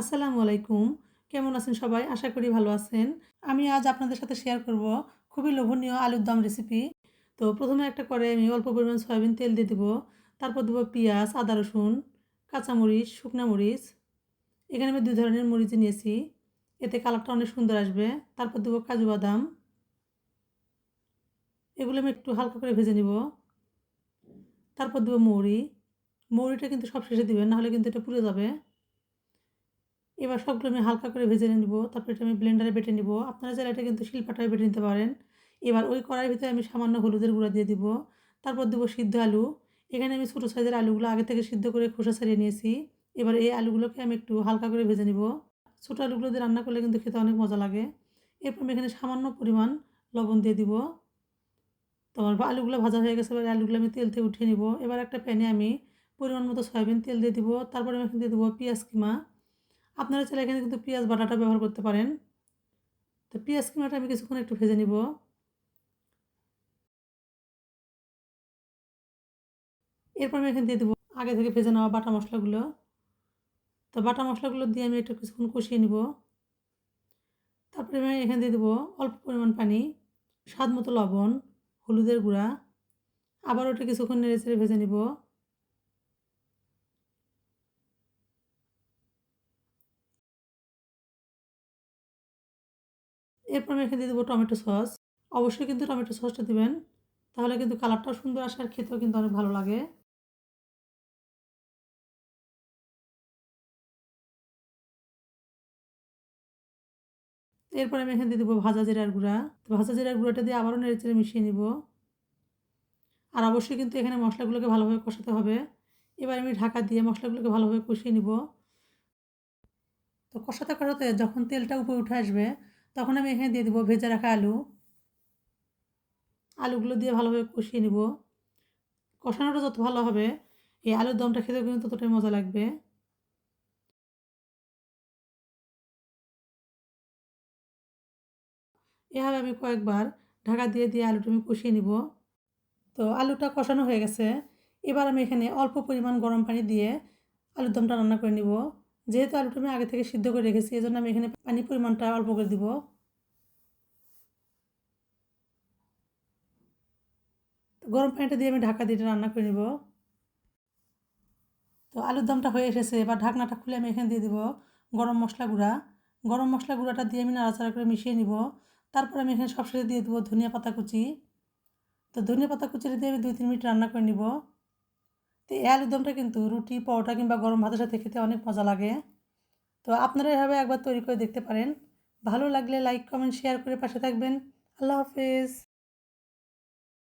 আসসালামু আলাইকুম। কেমন আছেন সবাই? আশা করি ভালো আছেন। আমি আজ আপনাদের সাথে শেয়ার করব খুবই লোভনীয় আলুর দম রেসিপি তো প্রথমে একটা করে আমি অল্প পরিমাণ সয়াবিন তেল দিয়ে দেবো। তারপর দেবো পেঁয়াজ, আদা, রসুন, কাঁচামরিচ, শুকনা মরিচ। এখানে আমি দুই ধরনের মরিচ নিয়েছি। এতে কালারটা অনেক সুন্দর আসবে। তারপর দেবো কাজু বাদাম। এগুলো আমি একটু হালকা করে ভেজে নিব। তারপর দেবো মৌরি। মৌরিটা কিন্তু সব শেষে দেবেন, নাহলে কিন্তু এটা পুড়ে যাবে। এবার সবগুলো আমি হালকা করে ভেজে নিব। তারপর এটা আমি ব্লেন্ডারে বেটে নিব। আপনারা চাইলে এটা কিন্তু শিল্পাটায় বেটে নিতে পারেন। এবার ওই কড়াইয়ের ভিতরে আমি সামান্য হলুদের গুঁড়া দিয়ে দিব। তারপর দেবো সিদ্ধ আলু। এখানে আমি ছোটো সাইজের আলুগুলো আগে থেকে সিদ্ধ করে খোসা ছাড়িয়ে নিয়েছি। এবার এই আলুগুলোকে আমি একটু হালকা করে ভেজে নিব। ছোটো আলুগুলো দিয়ে রান্না করলে কিন্তু খেতে অনেক মজা লাগে। এরপর আমি এখানে সামান্য পরিমাণ লবণ দিয়ে দিব। তো আমার আলুগুলো ভাজা হয়ে গেছে, এবার আলুগুলো আমি তেল থেকে উঠিয়ে নিব। এবার একটা প্যানে আমি পরিমাণ মতো সয়াবিন তেল দিয়ে দিব। তারপরে আমি এখানে দিয়ে দেবো পেঁয়াজ কিমা। আপনারা চাইলে এখানে কিন্তু পেঁয়াজ বাটাটা ব্যবহার করতে পারেন। তো পেঁয়াজ কিমাটা আমি কিছুক্ষণ একটু ভেজে নিব। এরপর আমি এখানে দিয়ে দেবো আগে থেকে ভেজে নেওয়া বাটা মশলাগুলো। তো বাটা মশলাগুলো দিয়ে আমি একটু কিছুক্ষণ কষিয়ে নিব। তারপরে আমি এখানে দিয়ে দেবো অল্প পরিমাণ পানি, স্বাদ মতো লবণ, হলুদের গুঁড়া। আবার ওটা কিছুক্ষণ নেড়ে চেড়ে ভেজে নিব। এরপর আমি এখানে দিয়ে দেবো টমেটো সস। অবশ্যই কিন্তু টমেটো সসটা দেবেন। তাহলে কিন্তু কালারটাও সুন্দর আসে আর খেতেও কিন্তু অনেক ভালো লাগে। এরপর আমি এখানে দিয়ে দেবো ভাজা জিরার গুঁড়া। তো ভাজা জিরার গুঁড়াটা দিয়ে আবারও নেড়ে চেড়ে মিশিয়ে নিব। আর অবশ্যই কিন্তু এখানে মশলাগুলোকে ভালোভাবে কষাতে হবে। এবার আমি ঢাকা দিয়ে মশলাগুলোকে ভালোভাবে কষিয়ে নিব। তো কষাতে কষাতে যখন তেলটা উপরে উঠে আসবে তখন আমি এখানে দিয়ে দেবো ভেজে রাখা আলু। আলুগুলো দিয়ে ভালোভাবে কষিয়ে নিব। কষানোটা যত ভালো হবে, এই আলুর দমটা খেতে কিন্তু ততটাই মজা লাগবে। এভাবে আমি কয়েকবার ঢাকা দিয়ে দিয়ে আলুটা আমি কষিয়ে নিব। তো আলুটা কষানো হয়ে গেছে। এবার আমি এখানে অল্প পরিমাণ গরম পানি দিয়ে আলুর দমটা রান্না করে নিব। যেহেতু আলুটা আমি আগে থেকে সিদ্ধ করে রেখেছি এই জন্য আমি এখানে পানি পরিমাণটা অল্প করে দিব। গরম পানিটা দিয়ে আমি ঢাকা দিয়ে রান্না করে নিব। তো আলুর দমটা হয়ে এসেছে, এবার ঢাকনাটা খুলে আমি এখানে দিয়ে দিব গরম মশলা গুঁড়া। গরম মশলা গুঁড়াটা দিয়ে আমি নাড়াচাড়া করে মিশিয়ে নিব। তারপর আমি এখানে সবশেষে দিয়ে দেবো ধনিয়া পাতা কুচি। তো ধনিয়া পাতা কুচিটা দিয়ে আমি দুই তিন মিনিট রান্না করে নিব। তো এই আলুর দমটা কিন্তু রুটি, পরোটা কিংবা গরম ভাতের সাথে খেতে অনেক মজা লাগে। তো আপনারা এভাবে একবার তৈরি করে দেখতে পারেন। ভালো লাগলে লাইক কমেন্ট শেয়ার করে পাশে থাকবেন। আল্লাহ হাফেজ।